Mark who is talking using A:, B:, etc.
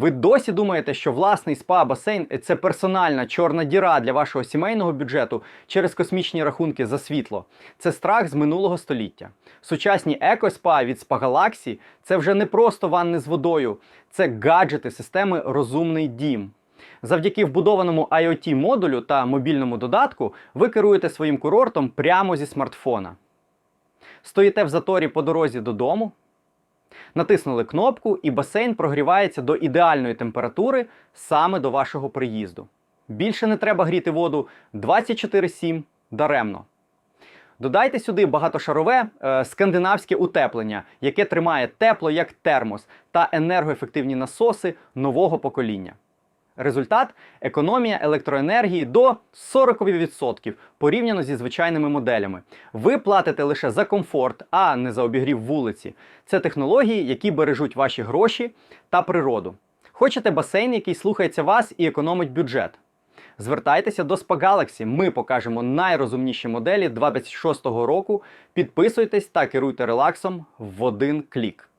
A: Ви досі думаєте, що власний спа-басейн це персональна чорна діра для вашого сімейного бюджету через космічні рахунки за світло. Це страх з минулого століття. Сучасні екоспа від Galaxy – це вже не просто ванни з водою, це гаджети системи Розумний дім. Завдяки вбудованому IoT модулю та мобільному додатку ви керуєте своїм курортом прямо зі смартфона. Стоїте в заторі по дорозі додому, натиснули кнопку, і басейн прогрівається до ідеальної температури саме до вашого приїзду. Більше не треба гріти воду 24-7 даремно. Додайте сюди багатошарове е, скандинавське утеплення, яке тримає тепло як термос, та енергоефективні насоси нового покоління. Результат економія електроенергії до 40% порівняно зі звичайними моделями. Ви платите лише за комфорт, а не за обігрів вулиці. Це технології, які бережуть ваші гроші та природу. Хочете басейн, який слухається вас і економить бюджет? Звертайтеся до Spa Galaxy, Ми покажемо найрозумніші моделі 26-го року. Підписуйтесь та керуйте релаксом в один клік.